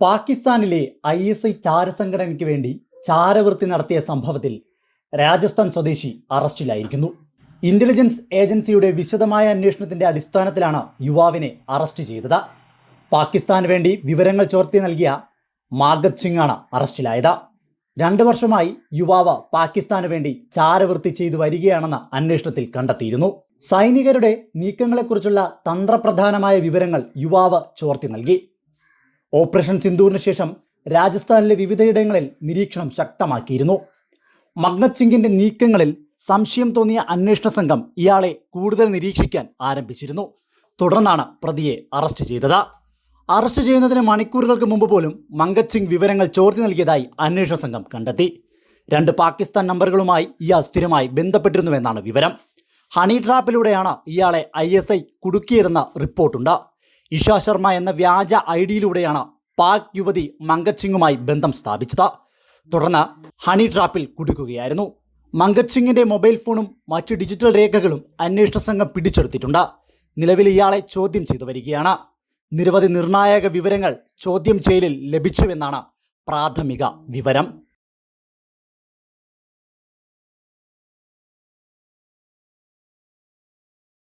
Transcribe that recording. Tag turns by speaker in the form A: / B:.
A: പാകിസ്ഥാനിലെ I S I ചാരസംഘടനയ്ക്ക് വേണ്ടി ചാരവൃത്തി നടത്തിയ സംഭവത്തിൽ രാജസ്ഥാൻ സ്വദേശി അറസ്റ്റിലായിരിക്കുന്നു. ഇന്റലിജൻസ് ഏജൻസിയുടെ വിശദമായ അന്വേഷണത്തിന്റെ അടിസ്ഥാനത്തിലാണ് യുവാവിനെ അറസ്റ്റ് ചെയ്തത്. പാകിസ്ഥാന് വേണ്ടി വിവരങ്ങൾ ചോർത്തി നൽകിയ മാഗത് സിംഗാണ് അറസ്റ്റിലായത്. രണ്ട് വർഷമായി യുവാവ് പാകിസ്ഥാന് വേണ്ടി ചാരവൃത്തി ചെയ്തു വരികയാണെന്ന് അന്വേഷണത്തിൽ കണ്ടെത്തിയിരുന്നു. സൈനികരുടെ നീക്കങ്ങളെക്കുറിച്ചുള്ള തന്ത്രപ്രധാനമായ വിവരങ്ങൾ യുവാവ് ചോർത്തി നൽകി. ഓപ്പറേഷൻ സിന്ദൂറിന് ശേഷം രാജസ്ഥാനിലെ വിവിധയിടങ്ങളിൽ നിരീക്ഷണം ശക്തമാക്കിയിരുന്നു. മഗ്നത് സിംഗിന്റെ നീക്കങ്ങളിൽ സംശയം തോന്നിയ അന്വേഷണ സംഘം ഇയാളെ കൂടുതൽ നിരീക്ഷിക്കാൻ ആരംഭിച്ചിരുന്നു. തുടർന്നാണ് പ്രതിയെ അറസ്റ്റ് ചെയ്തത്. അറസ്റ്റ് ചെയ്യുന്നതിന് മണിക്കൂറുകൾക്ക് മുമ്പ് പോലും മങ്കത് സിംഗ് വിവരങ്ങൾ ചോർത്തി നൽകിയതായി അന്വേഷണ സംഘം കണ്ടെത്തി. രണ്ട് പാകിസ്ഥാൻ നമ്പറുകളുമായി ഇയാൾ സ്ഥിരമായി ബന്ധപ്പെട്ടിരുന്നുവെന്നാണ് വിവരം. ഹണി ട്രാപ്പിലൂടെയാണ് ഇയാളെ ഐ എസ് ഐ കുടുക്കിയതെന്ന റിപ്പോർട്ടുണ്ട്. ഇഷ ശർമ്മ എന്ന വ്യാജ ഐ ഡിയിലൂടെയാണ് പാക് യുവതി മങ്കത് സിംഗുമായി ബന്ധം സ്ഥാപിച്ചത്. തുടർന്ന് ഹണി ട്രാപ്പിൽ കുടുക്കുകയായിരുന്നു. മങ്കത് സിംഗിന്റെ മൊബൈൽ ഫോണും മറ്റ് ഡിജിറ്റൽ രേഖകളും അന്വേഷണ സംഘം പിടിച്ചെടുത്തിട്ടുണ്ട്. നിലവിൽ ഇയാളെ ചോദ്യം ചെയ്തു വരികയാണ്. നിരവധി നിർണായക വിവരങ്ങൾ ചോദ്യം ചെയ്യലിൽ ലഭിച്ചുവെന്നാണ് പ്രാഥമിക വിവരം.